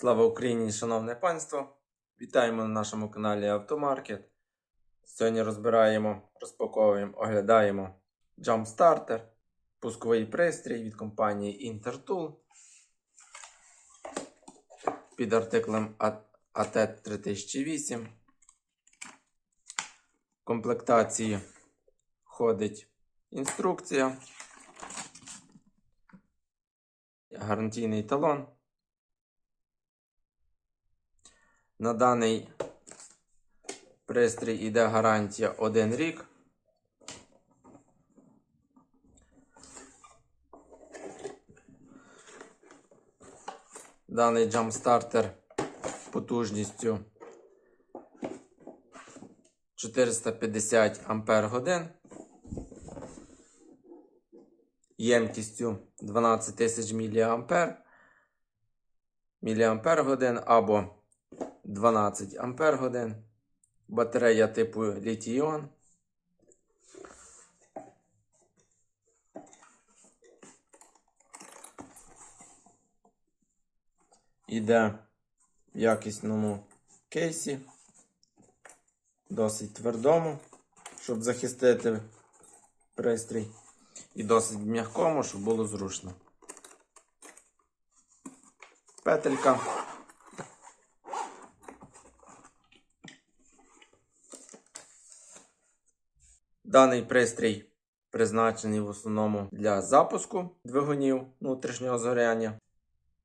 Слава Україні, шановне панство! Вітаємо на нашому каналі Автомаркет. Сьогодні розбираємо, розпаковуємо, оглядаємо Jump Starter, пусковий пристрій від компанії Intertool під артиклем AT 3008. В комплектації входить інструкція, гарантійний талон. На даний пристрій іде гарантія 1 рік. Даний джамстартер потужністю 450 ампер годин. Ємкістю 12 тисяч мА. Міліампер годин або 12 ампер годин. Батарея типу літій-іон. Іде в якісному кейсі, досить твердому, щоб захистити пристрій, і досить м'якому, щоб було зручно. Петелька. Даний пристрій призначений в основному для запуску двигунів внутрішнього згоряння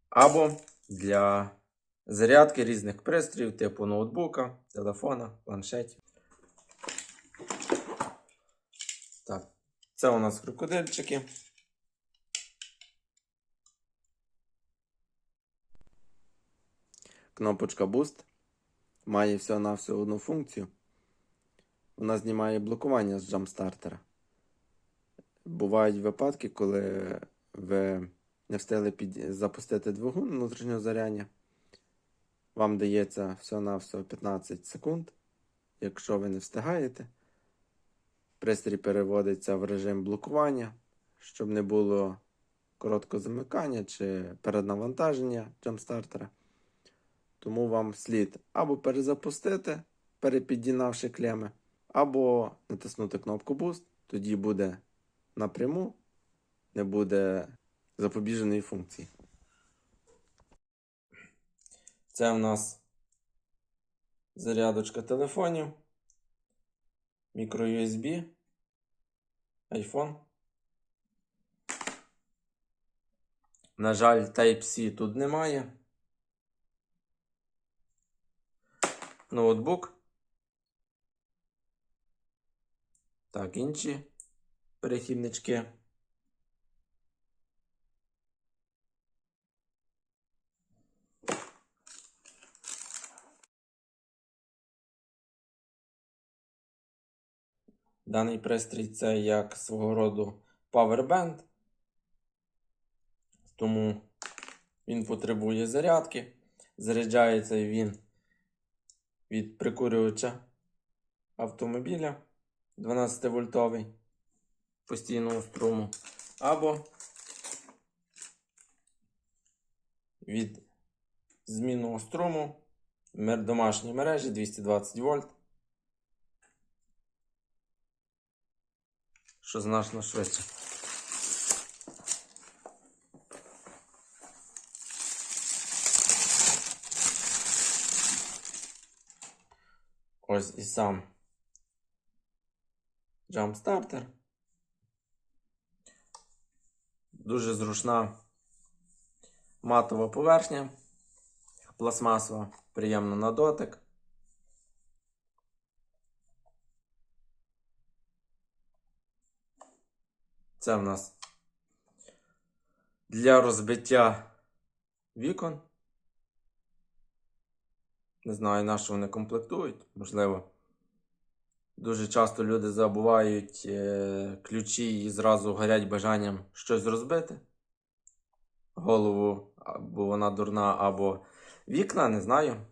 або для зарядки різних пристроїв, типу ноутбука, телефона, планшетів. Так, це у нас крокодильчики. Кнопочка Boost має всього-навсього одну функцію. Вона знімає блокування з джамстартера. Бувають випадки, коли ви не встигли під... запустити двигун внутрішнього заряння. Вам дається всього-навсього 15 секунд. Якщо ви не встигаєте, пристрій переводиться в режим блокування, щоб не було короткого замикання чи переднавантаження джамстартера. Тому вам слід або перезапустити, перепідігнавши клеми, або натиснути кнопку Boost, тоді буде напряму, не буде запобіженої функції. Це у нас зарядочка телефонів, мікро-USB, iPhone. На жаль, Type-C тут немає. Ноутбук. Так, інші перехіднички. Даний пристрій це як свого роду Powerbank, тому він потребує зарядки. Заряджається він від прикурювача автомобіля 12 вольтовий постійного струму, або від змінного струму домашньої мережі 220 вольт, що значно швидше. Ось і сам Jumpstarter. Дуже зручна матова поверхня, пластмасова, приємна на дотик. Це в нас для розбиття вікон. Не знаю, на що вони комплектують, можливо. Дуже часто люди забувають е, ключі і зразу горять бажанням щось розбити. Голову, або вона дурна, або вікна, не знаю.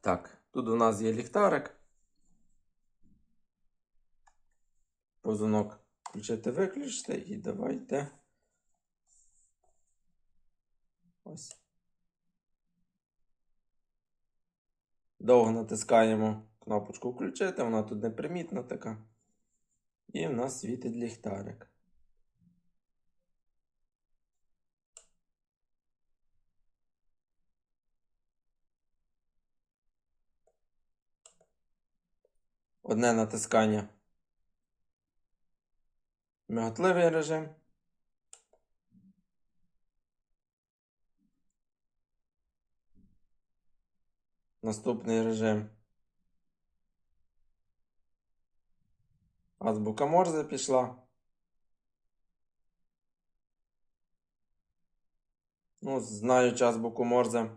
Так, тут у нас є ліхтарик. Позунок включити виключити і давайте. Ось. Довго натискаємо кнопочку включити, вона тут непримітна така. І в нас світить ліхтарик. Одне натискання. Миготливий режим. Наступний режим. Азбука Морзе пішла. Ну, знаючи азбуку Морзе.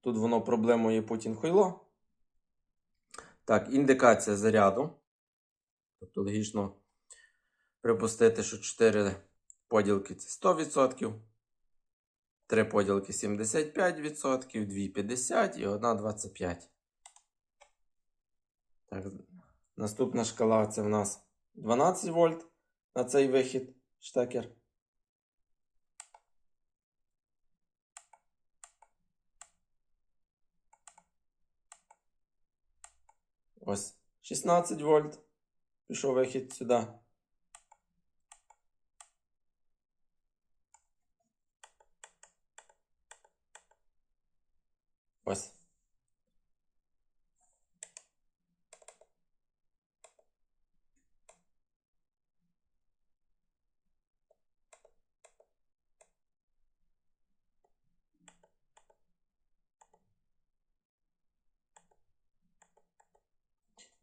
Тут воно проблемою Путін хуйло. Так, індикація заряду. Тобто логічно припустити, що 4 поділки це 100%. 3 поділки 75%, 2 50 і 1 25. Так, наступна шкала це в нас 12 вольт на цей вихід штекер. Ось 16 вольт. Пішов вихід сюди. Ось.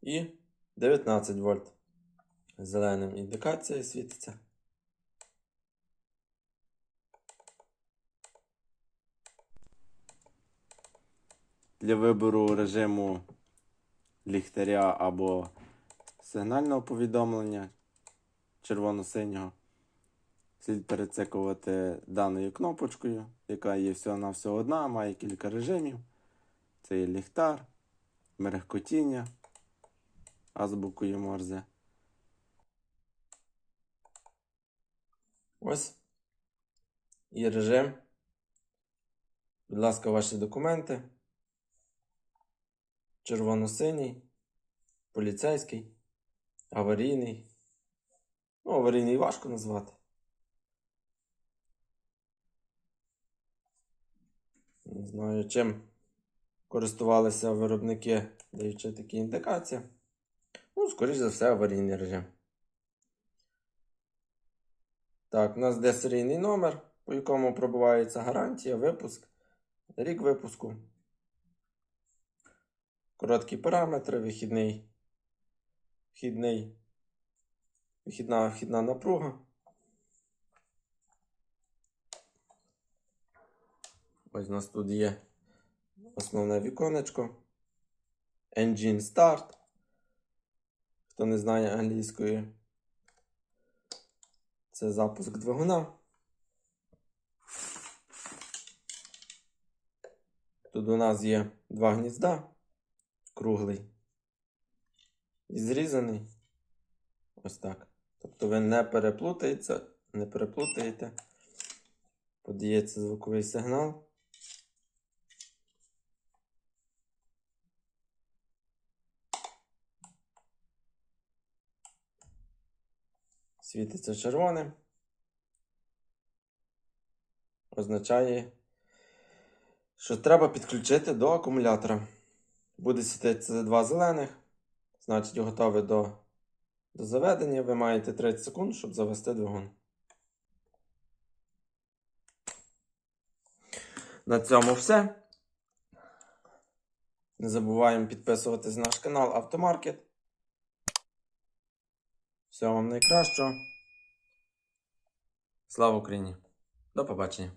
І 19 вольт. Зеленим індикація світиться. Для вибору режиму ліхтаря або сигнального повідомлення червоно-синього слід перецикувати даною кнопочкою, яка є всього-навсього одна, має кілька режимів. Це є ліхтар, мерехкотіння азбукою Морзе. Ось. І режим. Будь ласка, ваші документи. Червоно-синій, поліцейський, аварійний. Ну, аварійний важко назвати. Не знаю, чим користувалися виробники, даючи такі індикації. Ну, скоріш за все, аварійний режим. Так, у нас де серійний номер, по якому пробувається гарантія, випуск, рік випуску. Короткі параметри, вихідний, вхідний, вихідна вхідна напруга. Ось у нас тут є основне віконечко. Engine Start. Хто не знає англійської, це запуск двигуна. Тут у нас є два гнізда, круглий і зрізаний. Ось так. Тобто ви не переплутаєте, не переплутаєте. Подається звуковий сигнал. Світиться червоним. Означає, що треба підключити до акумулятора. Буде світитися два зелених. Значить, готові до, до заведення. Ви маєте 30 секунд, щоб завести двигун. На цьому все. Не забуваємо підписуватись на наш канал Автомаркет. Всього вам найкращого. Слава Україні! До побачення!